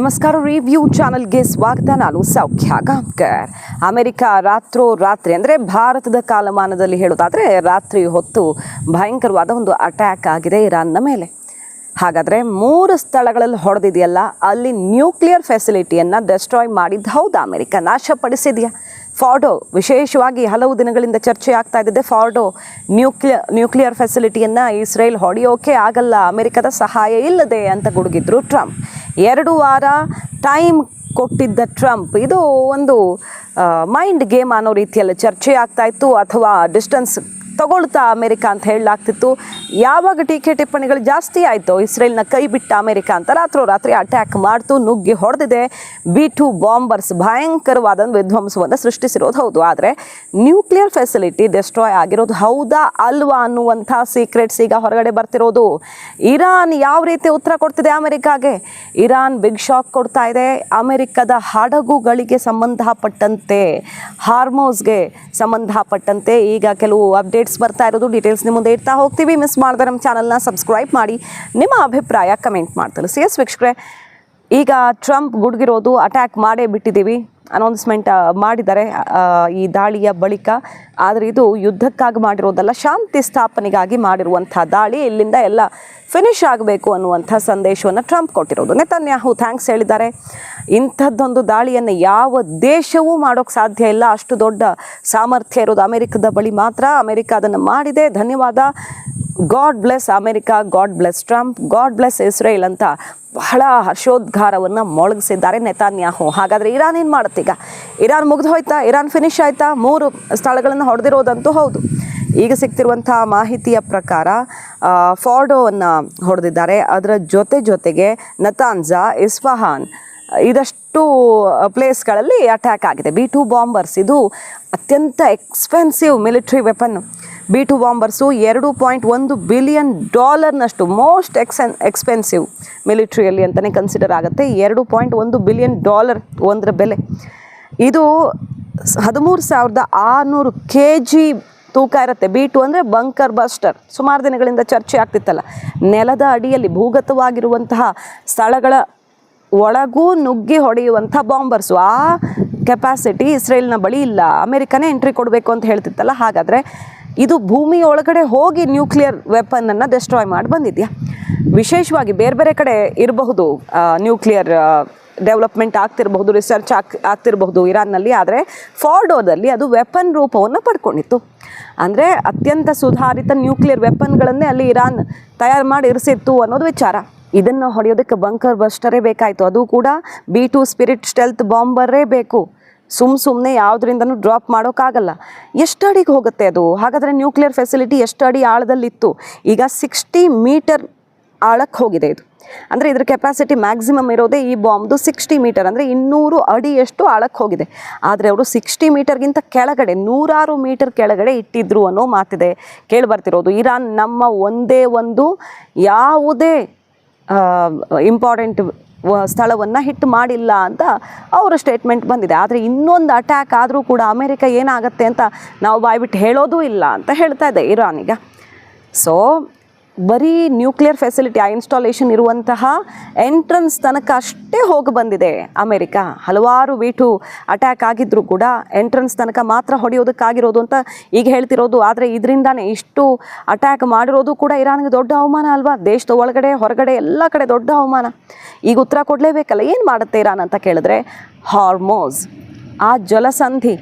ನಮಸ್ಕಾರ ರಿವ್ಯೂ ಚಾನಲ್ಗೆ ಸ್ವಾಗತ. ನಾನು ಸೌಖ್ಯ ಗಾಂವ್ಕರ್ ಅಮೆರಿಕ ರಾತ್ರೋ ರಾತ್ರಿ ಅಂದರೆ ಭಾರತದ ಕಾಲಮಾನದಲ್ಲಿ ಹೇಳೋದಾದರೆ ರಾತ್ರಿ ಹೊತ್ತು ಭಯಂಕರವಾದ ಒಂದು ಅಟ್ಯಾಕ್ ಆಗಿದೆ ಇರಾನ್ನ ಮೇಲೆ. ಹಾಗಾದರೆ ಮೂರು ಸ್ಥಳಗಳಲ್ಲಿ ಹೊಡೆದಿದೆಯಲ್ಲ, ಅಲ್ಲಿ ನ್ಯೂಕ್ಲಿಯರ್ ಫೆಸಿಲಿಟಿಯನ್ನು ಡೆಸ್ಟ್ರಾಯ್ ಮಾಡಿದ್ದು ಹೌದಾ ಅಮೆರಿಕ? ನಾಶಪಡಿಸಿದೆಯಾ? ಫಾರ್ಡೋ, ವಿಶೇಷವಾಗಿ ಹಲವು ದಿನಗಳಿಂದ ಚರ್ಚೆ ಆಗ್ತಾ ಇದ್ದಿದೆ. ಫಾರ್ಡೋ ನ್ಯೂಕ್ಲಿಯರ್ ನ್ಯೂಕ್ಲಿಯರ್ ಫೆಸಿಲಿಟಿಯನ್ನು ಇಸ್ರೇಲ್ ಹೊಡೆಯೋಕೆ ಆಗಲ್ಲ, ಅಮೆರಿಕದ ಸಹಾಯ ಇಲ್ಲದೆ ಅಂತ ಗುಡುಗಿದ್ರು ಟ್ರಂಪ್. ಎರಡು ವಾರ ಟೈಮ್ ಕೊಟ್ಟಿದ್ದ ಟ್ರಂಪ್. ಇದು ಒಂದು ಮೈಂಡ್ ಗೇಮ್ ಅನ್ನೋ ರೀತಿಯಲ್ಲಿ ಚರ್ಚೆ ಆಗ್ತಾ ಇತ್ತು ಅಥವಾ ಡಿಸ್ಟೆನ್ಸ್ ತಗೊಳ್ತಾ ಅಮೆರಿಕ ಅಂತ ಹೇಳಲಾಗ್ತಿತ್ತು. ಯಾವಾಗ ಟೀಕೆ ಟಿಪ್ಪಣಿಗಳು ಜಾಸ್ತಿ ಆಯಿತು, ಇಸ್ರೇಲ್ನ ಕೈ ಬಿಟ್ಟ ಅಮೆರಿಕ ಅಂತ ರಾತ್ರೋರಾತ್ರಿ ಅಟ್ಯಾಕ್ ಮಾಡ್ತು, ನುಗ್ಗಿ ಹೊಡೆದಿದೆ. ಬಿ ಟು ಬಾಂಬರ್ಸ್ ಭಯಂಕರವಾದ ವಿಧ್ವಂಸವನ್ನು ಸೃಷ್ಟಿಸಿರೋದು ಹೌದು. ಆದರೆ ನ್ಯೂಕ್ಲಿಯರ್ ಫೆಸಿಲಿಟಿ ಡೆಸ್ಟ್ರಾಯ್ ಆಗಿರೋದು ಹೌದಾ ಅಲ್ವಾ ಅನ್ನುವಂಥ ಸೀಕ್ರೆಟ್ಸ್ ಈಗ ಹೊರಗಡೆ ಬರ್ತಿರೋದು. ಇರಾನ್ ಯಾವ ರೀತಿ ಉತ್ತರ ಕೊಡ್ತಿದೆ ಅಮೆರಿಕಾಗೆ? ಇರಾನ್ ಬಿಗ್ ಶಾಕ್ ಕೊಡ್ತಾ ಇದೆ. ಅಮೆರಿಕದ ಹಡಗುಗಳಿಗೆ ಸಂಬಂಧಪಟ್ಟಂತೆ, ಹಾರ್ಮೋಸ್ಗೆ ಸಂಬಂಧಪಟ್ಟಂತೆ ಈಗ ಕೆಲವು ಅಪ್ಡೇಟ್ಸ್ ಬರ್ತಾ ಇರೋದು ಡೀಟೇಲ್ಸ್ ನಿಮ್ಮ ಮುಂದೆ ಇಡ್ತಾ ಹೋಗ್ತೀವಿ. ಮಿಸ್ ಮಾಡಿದ್ರೆ ನಮ್ಮ ಚಾನಲ್ನ ಸಬ್ಸ್ಕ್ರೈಬ್ ಮಾಡಿ. ನಿಮ್ಮ ಅಭಿಪ್ರಾಯ ಕಮೆಂಟ್ ಮಾಡಿ ತಿಳಿಸಿ ಎಸ್ ವೀಕ್ಷಕರೇ, ಈಗ ಟ್ರಂಪ್ ಗುಡ್ಗಿರೋದು ಅಟ್ಯಾಕ್ ಮಾಡೇ ಬಿಟ್ಟಿದ್ದೀವಿ. ಅನೌನ್ಸ್ಮೆಂಟ್ ಮಾಡಿದ್ದಾರೆ ಈ ದಾಳಿಯ ಬಳಿಕ. ಆದರೆ ಇದು ಯುದ್ಧಕ್ಕಾಗಿ ಮಾಡಿರೋದಲ್ಲ ಶಾಂತಿ ಸ್ಥಾಪನೆಗಾಗಿ ಮಾಡಿರುವಂಥ ದಾಳಿ. ಇಲ್ಲಿಂದ ಎಲ್ಲ ಫಿನಿಶ್ ಆಗಬೇಕು ಅನ್ನುವಂಥ ಸಂದೇಶವನ್ನು ಟ್ರಂಪ್ ಕೊಟ್ಟಿರೋದು. ನೆತನ್ಯಾಹು ಥ್ಯಾಂಕ್ಸ್ ಹೇಳಿದ್ದಾರೆ. ಇಂಥದ್ದೊಂದು ದಾಳಿಯನ್ನು ಯಾವ ದೇಶವೂ ಮಾಡೋಕ್ಕೆ ಸಾಧ್ಯ ಇಲ್ಲ. ಅಷ್ಟು ದೊಡ್ಡ ಸಾಮರ್ಥ್ಯ ಇರೋದು ಅಮೆರಿಕದ ಬಳಿ ಮಾತ್ರ. ಅಮೆರಿಕ ಅದನ್ನು ಮಾಡಿದೆ. ಧನ್ಯವಾದ. God bless America, God bless Trump, God bless Israel ಅಂತ ಬಹಳ ಹರ್ಷೋದ್ಗಾರವನ್ನು ಮೊಳಗಿಸಿದ್ದಾರೆ ನೆತಾನ್ಯಾಹು. ಹಾಗಾದರೆ ಇರಾನ್ ಏನು ಮಾಡುತ್ತೆ ಈಗ? ಇರಾನ್ ಮುಗಿದು ಹೋಯ್ತಾ? ಇರಾನ್ ಫಿನಿಶ್ ಆಯ್ತಾ? ಮೂರು ಸ್ಥಳಗಳನ್ನು ಹೊಡೆದಿರೋದಂತೂ ಹೌದು. ಈಗ ಸಿಗ್ತಿರುವಂಥ ಮಾಹಿತಿಯ ಪ್ರಕಾರ ಫಾರ್ಡೋವನ್ನ ಹೊಡೆದಿದ್ದಾರೆ. ಅದರ ಜೊತೆ ಜೊತೆಗೆ ನತಾನ್ಜಾ, ಇಸ್ಫಹಾನ್, ಇದಷ್ಟು ಪ್ಲೇಸ್ಗಳಲ್ಲಿ ಅಟ್ಯಾಕ್ ಆಗಿದೆ. B two bombers. ಇದು ಅತ್ಯಂತ expensive military weapon B two bombers ಎರಡು ಪಾಯಿಂಟ್ ಒಂದು ಬಿಲಿಯನ್ ಡಾಲರ್ನಷ್ಟು ಮೋಸ್ಟ್ ಎಕ್ಸೆನ್ ಎಕ್ಸ್ಪೆನ್ಸಿವ್ ಮಿಲಿಟ್ರಿಯಲ್ಲಿ ಅಂತಲೇ ಕನ್ಸಿಡರ್ ಆಗುತ್ತೆ. ಎರಡು ಪಾಯಿಂಟ್ ಒಂದು ಬಿಲಿಯನ್ ಡಾಲರ್ ಒಂದರ ಬೆಲೆ. ಇದು ಹದಿಮೂರು ಸಾವಿರದ ಆರುನೂರು ಕೆ ಜಿ ತೂಕ ಇರುತ್ತೆ. ಬಿ ಟು ಅಂದರೆ ಬಂಕರ್ ಬಸ್ಟರ್ ಸುಮಾರು ದಿನಗಳಿಂದ ಚರ್ಚೆ ಆಗ್ತಿತ್ತಲ್ಲ. ನೆಲದ ಅಡಿಯಲ್ಲಿ ಭೂಗತವಾಗಿರುವಂತಹ ಸ್ಥಳಗಳ ಒಳಗೂ ನುಗ್ಗಿ ಹೊಡೆಯುವಂಥ ಬಾಂಬರ್ಸು. ಆ ಕೆಪಾಸಿಟಿ ಇಸ್ರೇಲ್ನ ಬಳಿ ಇಲ್ಲ. ಅಮೆರಿಕನೇ ಎಂಟ್ರಿ ಕೊಡಬೇಕು ಅಂತ ಹೇಳ್ತಿತ್ತಲ್ಲ. ಹಾಗಾದರೆ ಇದು ಭೂಮಿ ಒಳಗಡೆ ಹೋಗಿ ನ್ಯೂಕ್ಲಿಯರ್ ವೆಪನನ್ನು ಡೆಸ್ಟ್ರಾಯ್ ಮಾಡಿ ಬಂದಿದೆಯಾ? ವಿಶೇಷವಾಗಿ ಬೇರೆ ಬೇರೆ ಕಡೆ ಇರಬಹುದು ನ್ಯೂಕ್ಲಿಯರ್ ಡೆವಲಪ್ಮೆಂಟ್ ಆಗ್ತಿರಬಹುದು ರಿಸರ್ಚ್ ಆಗ್, ಆಗ್ತಿರಬಹುದು ಇರಾನ್ನಲ್ಲಿ, ಆದರೆ ಫಾರ್ಡೋದಲ್ಲಿ ಅದು ವೆಪನ್ ರೂಪವನ್ನು ಪಡ್ಕೊಂಡಿತ್ತು. ಅಂದರೆ ಅತ್ಯಂತ ಸುಧಾರಿತ ನ್ಯೂಕ್ಲಿಯರ್ ವೆಪನ್ಗಳನ್ನೇ ಅಲ್ಲಿ ಇರಾನ್ ತಯಾರು ಮಾಡಿ ಇರಿಸಿತ್ತು ಅನ್ನೋದು ವಿಚಾರ. ಇದನ್ನು ಹೊಡೆಯೋದಕ್ಕೆ ಬಂಕರ್ ಬಸ್ಟರೇ ಬೇಕಾಯಿತು. ಅದು ಕೂಡ ಬಿ ಟು ಸ್ಪಿರಿಟ್ ಸ್ಟೆಲ್ತ್ ಬಾಂಬರೇ ಬೇಕು. ಸುಮ್ಮ ಸುಮ್ಮನೆ ಯಾವುದರಿಂದನೂ ಡ್ರಾಪ್ ಮಾಡೋಕ್ಕಾಗಲ್ಲ. ಎಷ್ಟು ಅಡಿಗೆ ಹೋಗುತ್ತೆ ಅದು? ಹಾಗಾದರೆ ನ್ಯೂಕ್ಲಿಯರ್ ಫೆಸಿಲಿಟಿ ಎಷ್ಟು ಅಡಿ ಆಳದಲ್ಲಿತ್ತು? ಈಗ ಸಿಕ್ಸ್ಟಿ ಮೀಟರ್ ಆಳಕ್ಕೆ ಹೋಗಿದೆ ಇದು. ಅಂದರೆ ಇದ್ರ ಕೆಪಾಸಿಟಿ ಮ್ಯಾಕ್ಸಿಮಮ್ ಇರೋದೇ ಈ ಬಾಂಬ್ದು ಸಿಕ್ಸ್ಟಿ ಮೀಟರ್ ಅಂದರೆ ಇನ್ನೂರು ಅಡಿಯಷ್ಟು ಆಳಕ್ಕೆ ಹೋಗಿದೆ. ಆದರೆ ಅವರು ಸಿಕ್ಸ್ಟಿ ಮೀಟರ್ಗಿಂತ ಕೆಳಗಡೆ, ನೂರಾರು ಮೀಟರ್ ಕೆಳಗಡೆ ಇಟ್ಟಿದ್ರು ಅನ್ನೋ ಮಾತಿದೆ. ಕೇಳಿಬರ್ತಿರೋದು, ಇರಾನ್ ನಮ್ಮ ಒಂದೇ ಒಂದು ಯಾವುದೇ ಇಂಪಾರ್ಟೆಂಟ್ ಸ್ಥಳವನ್ನು ಹಿಟ್ ಮಾಡಿಲ್ಲ ಅಂತ ಅವರ ಸ್ಟೇಟ್ಮೆಂಟ್ ಬಂದಿದೆ. ಆದರೆ ಇನ್ನೊಂದು ಅಟ್ಯಾಕ್ ಆದರೂ ಕೂಡ ಅಮೆರಿಕ ಏನಾಗುತ್ತೆ ಅಂತ ನಾವು ಬಾಯ್ಬಿಟ್ಟು ಹೇಳೋದೂ ಇಲ್ಲ ಅಂತ ಹೇಳ್ತಾ ಇದೆ ಇರಾನ್ ಈಗ. ಸೊ ಬರೀ ನ್ಯೂಕ್ಲಿಯರ್ ಫೆಸಿಲಿಟಿ, ಆ ಇನ್ಸ್ಟಾಲೇಷನ್ ಇರುವಂತಹ ಎಂಟ್ರನ್ಸ್ ತನಕ ಅಷ್ಟೇ ಹೋಗಿ ಬಂದಿದೆ ಅಮೆರಿಕ. ಹಲವಾರು ವೀಟು ಅಟ್ಯಾಕ್ ಆಗಿದ್ದರೂ ಕೂಡ ಎಂಟ್ರನ್ಸ್ ತನಕ ಮಾತ್ರ ಹೊಡೆಯೋದಕ್ಕಾಗಿರೋದು ಅಂತ ಈಗ ಹೇಳ್ತಿರೋದು. ಆದರೆ ಇದರಿಂದಾನೇ ಇಷ್ಟು ಅಟ್ಯಾಕ್ ಮಾಡಿರೋದು ಕೂಡ ಇರಾನ್ಗೆ ದೊಡ್ಡ ಅವಮಾನ ಅಲ್ವಾ? ದೇಶದ ಒಳಗಡೆ, ಹೊರಗಡೆ, ಎಲ್ಲ ಕಡೆ ದೊಡ್ಡ ಅವಮಾನ. ಈಗ ಉತ್ತರ ಕೊಡಲೇಬೇಕಲ್ಲ, ಏನು ಮಾಡುತ್ತೆ ಇರಾನ್ ಅಂತ ಕೇಳಿದ್ರೆ? ಹಾರ್ಮೋಸ್. ಆ ಜಲಸಂಧಿ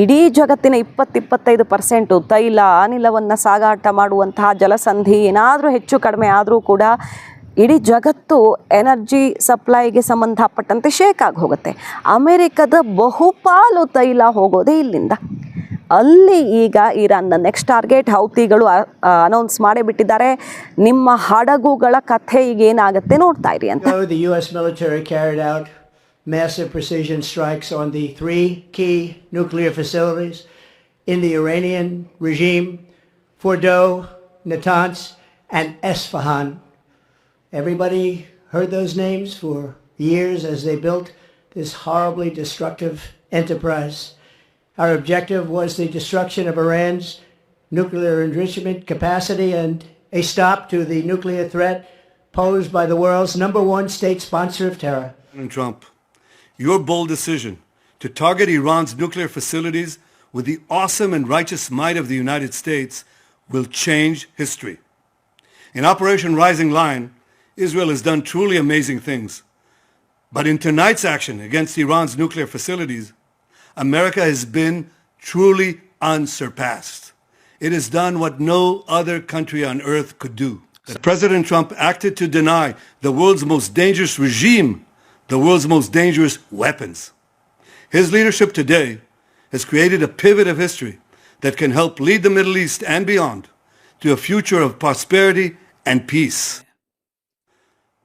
ಇಡೀ ಜಗತ್ತಿನ ಇಪ್ಪತ್ತಿಪ್ಪತ್ತೈದು ಪರ್ಸೆಂಟು ತೈಲ, ಅನಿಲವನ್ನು ಸಾಗಾಟ ಮಾಡುವಂತಹ ಜಲಸಂಧಿ ಏನಾದರೂ ಹೆಚ್ಚು ಕಡಿಮೆ ಆದರೂ ಕೂಡ ಇಡೀ ಜಗತ್ತು ಎನರ್ಜಿ ಸಪ್ಲೈಗೆ ಸಂಬಂಧಪಟ್ಟಂತೆ ಶೇಕ್ ಆಗಿ ಹೋಗುತ್ತೆ. ಅಮೆರಿಕದ ಬಹುಪಾಲು ತೈಲ ಹೋಗೋದೇ ಇಲ್ಲಿಂದ. ಅಲ್ಲಿ ಈಗ ಇರಾನ್ನ ನೆಕ್ಸ್ಟ್ ಟಾರ್ಗೆಟ್ ಹೌತಿಗಳು ಅನೌನ್ಸ್ ಮಾಡೇ ಬಿಟ್ಟಿದ್ದಾರೆ ನಿಮ್ಮ ಹಡಗುಗಳ ಕಥೆ ಈಗ ಏನಾಗುತ್ತೆ ನೋಡ್ತಾ ಇರಿ ಅಂತ. Massive precision strikes on the three key nuclear facilities in the Iranian regime Fordo, Natanz, and Esfahan. Everybody heard those names for years as they built this horribly destructive enterprise. Our objective was the destruction of Iran's nuclear enrichment capacity and a stop to the nuclear threat posed by the world's number one state sponsor of terror. President Trump, your bold decision to target Iran's nuclear facilities with the awesome and righteous might of the United States will change history. In Operation Rising Lion, Israel has done truly amazing things. But in tonight's action against Iran's nuclear facilities, America has been truly unsurpassed. It has done what no other country on earth could do. President Trump acted to deny the world's most dangerous regime the world's most dangerous weapons. His leadership today has created a pivot of history that can help lead the Middle East and beyond to a future of prosperity and peace.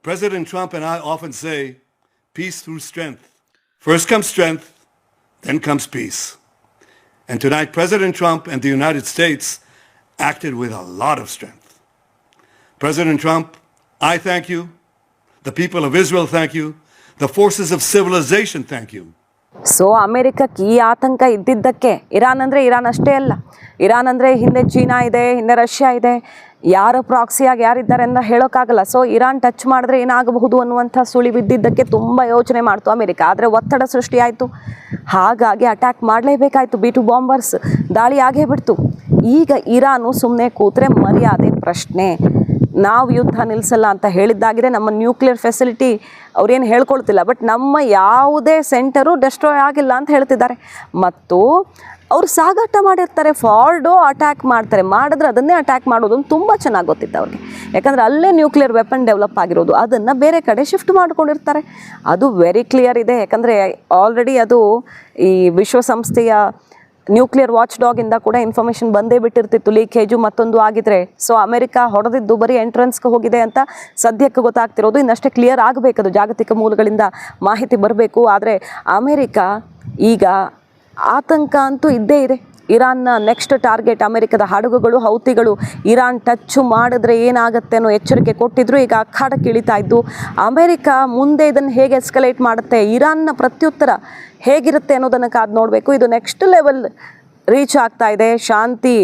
President Trump and I often say, peace through strength. First comes strength, then comes peace. And tonight, President Trump and the United States acted with a lot of strength. President Trump, I thank you. The people of Israel thank you. The forces of civilization, thank you. So ಅಮೆರಿಕಕ್ಕೆ ಈ ಆತಂಕ ಇದ್ದಿದ್ದಕ್ಕೆ Iran ಅಂದರೆ Iran ಅಷ್ಟೇ ಅಲ್ಲ. Iran ಅಂದರೆ ಹಿಂದೆ China ಇದೆ, ಹಿಂದೆ ರಷ್ಯಾ ಇದೆ. ಯಾರು ಪ್ರಾಕ್ಸಿಯಾಗಿ ಯಾರಿದ್ದಾರೆ ಅಂತ ಹೇಳೋಕ್ಕಾಗಲ್ಲ. ಸೊ ಇರಾನ್ ಟಚ್ ಮಾಡಿದ್ರೆ ಏನಾಗಬಹುದು ಅನ್ನುವಂಥ ಸುಳಿ ಬಿದ್ದಿದ್ದಕ್ಕೆ ತುಂಬ ಯೋಚನೆ ಮಾಡ್ತು ಅಮೆರಿಕ. ಆದರೆ ಒತ್ತಡ ಸೃಷ್ಟಿಯಾಯಿತು ಹಾಗಾಗಿ ಅಟ್ಯಾಕ್ ಮಾಡಲೇಬೇಕಾಯಿತು. ಬಿ ಟು ಬಾಂಬರ್ಸ್ ದಾಳಿ ಆಗೇ ಬಿಡ್ತು. ಈಗ ಇರಾನು ಸುಮ್ಮನೆ ಕೂತ್ರೆ ಮರ್ಯಾದೆ ಪ್ರಶ್ನೆ. ನಾವು ಯುದ್ಧ ನಿಲ್ಲಿಸಲ್ಲ ಅಂತ ಹೇಳಿದ್ದಾಗಿದೆ ನಮ್ಮ ನ್ಯೂಕ್ಲಿಯರ್ ಫೆಸಿಲಿಟಿ ಅವ್ರೇನು ಹೇಳ್ಕೊಳ್ತಿಲ್ಲ. ಬಟ್ ನಮ್ಮ ಯಾವುದೇ ಸೆಂಟರು ಡೆಸ್ಟ್ರಾಯ್ ಆಗಿಲ್ಲ ಅಂತ ಹೇಳ್ತಿದ್ದಾರೆ. ಮತ್ತು ಅವರು ಸಾಗಾಟ ಮಾಡಿರ್ತಾರೆ, ಫಾರ್ಡೋ ಅಟ್ಯಾಕ್ ಮಾಡ್ತಾರೆ. ಮಾಡಿದ್ರೆ ಅದನ್ನೇ ಅಟ್ಯಾಕ್ ಮಾಡೋದು ತುಂಬ ಚೆನ್ನಾಗಿ ಗೊತ್ತಿತ್ತು ಅವ್ರಿಗೆ. ಯಾಕಂದರೆ ಅಲ್ಲೇ ನ್ಯೂಕ್ಲಿಯರ್ ವೆಪನ್ ಡೆವಲಪ್ ಆಗಿರೋದು. ಅದನ್ನು ಬೇರೆ ಕಡೆ ಶಿಫ್ಟ್ ಮಾಡ್ಕೊಂಡಿರ್ತಾರೆ. ಅದು ವೆರಿ ಕ್ಲಿಯರ್ ಇದೆ. ಯಾಕಂದರೆ ಆಲ್ರೆಡಿ ಅದು ಈ ವಿಶ್ವಸಂಸ್ಥೆಯ ನ್ಯೂಕ್ಲಿಯರ್ ವಾಚ್ ಡಾಗಿಂದ ಕೂಡ ಇನ್ಫಾರ್ಮೇಷನ್ ಬಂದೇ ಬಿಟ್ಟಿರ್ತಿತ್ತು. ಲೀಕೇಜು ಮತ್ತೊಂದು ಆಗಿದ್ರೆ. ಸೊ ಅಮೆರಿಕ ಹೊಡೆದಿದ್ದು ಬರೀ ಎಂಟ್ರೆನ್ಸ್ಗೆ ಹೋಗಿದೆ ಅಂತ ಸದ್ಯಕ್ಕೆ ಗೊತ್ತಾಗ್ತಿರೋದು. ಇನ್ನಷ್ಟೇ ಕ್ಲಿಯರ್ ಆಗಬೇಕದು. ಜಾಗತಿಕ ಮೂಲಗಳಿಂದ ಮಾಹಿತಿ ಬರಬೇಕು. ಆದರೆ ಅಮೆರಿಕ ಈಗ ಆತಂಕ ಅಂತೂ ಇದ್ದೇ ಇದೆ. ಇರಾನ್ನ ನೆಕ್ಸ್ಟ್ ಟಾರ್ಗೆಟ್ ಅಮೆರಿಕದ ಹಡಗುಗಳು, ಹೌತಿಗಳು ಇರಾನ್ ಟಚ್ ಮಾಡಿದ್ರೆ ಏನಾಗುತ್ತೆ ಅನ್ನೋ ಎಚ್ಚರಿಕೆ ಕೊಟ್ಟಿದ್ರು. ಈಗ ಅಖಾಡಕ್ಕೆ ಇಳಿತಾ ಇದ್ದು, ಅಮೆರಿಕ ಮುಂದೆ ಇದನ್ನು ಹೇಗೆ ಎಸ್ಕಲೇಟ್ ಮಾಡುತ್ತೆ, ಇರಾನ್ನ ಪ್ರತ್ಯುತ್ತರ ಹೇಗಿರುತ್ತೆ ಅನ್ನೋದನ್ನು ಕಾದು ನೋಡಬೇಕು. ಇದು ನೆಕ್ಸ್ಟ್ ಲೆವೆಲ್ ರೀಚ್ ಆಗ್ತಾ ಇದೆ. ಶಾಂತಿ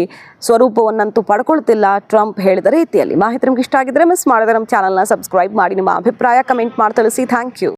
ಸ್ವರೂಪವನ್ನಂತೂ ಪಡ್ಕೊಳ್ತಿಲ್ಲ ಟ್ರಂಪ್ ಹೇಳಿದ ರೀತಿಯಲ್ಲಿ. ಮಾಹಿತಿ ನಿಮ್ಗೆ ಇಷ್ಟ ಆಗಿದ್ರೆ ಮಿಸ್ ಮಾಡಿದ್ರೆ ನಮ್ಮ ಚಾನಲ್ನ ಸಬ್ಸ್ಕ್ರೈಬ್ ಮಾಡಿ, ನಿಮ್ಮ ಅಭಿಪ್ರಾಯ ಕಮೆಂಟ್ ಮಾಡಿ, ತಿಳಿಸಿ. Thank you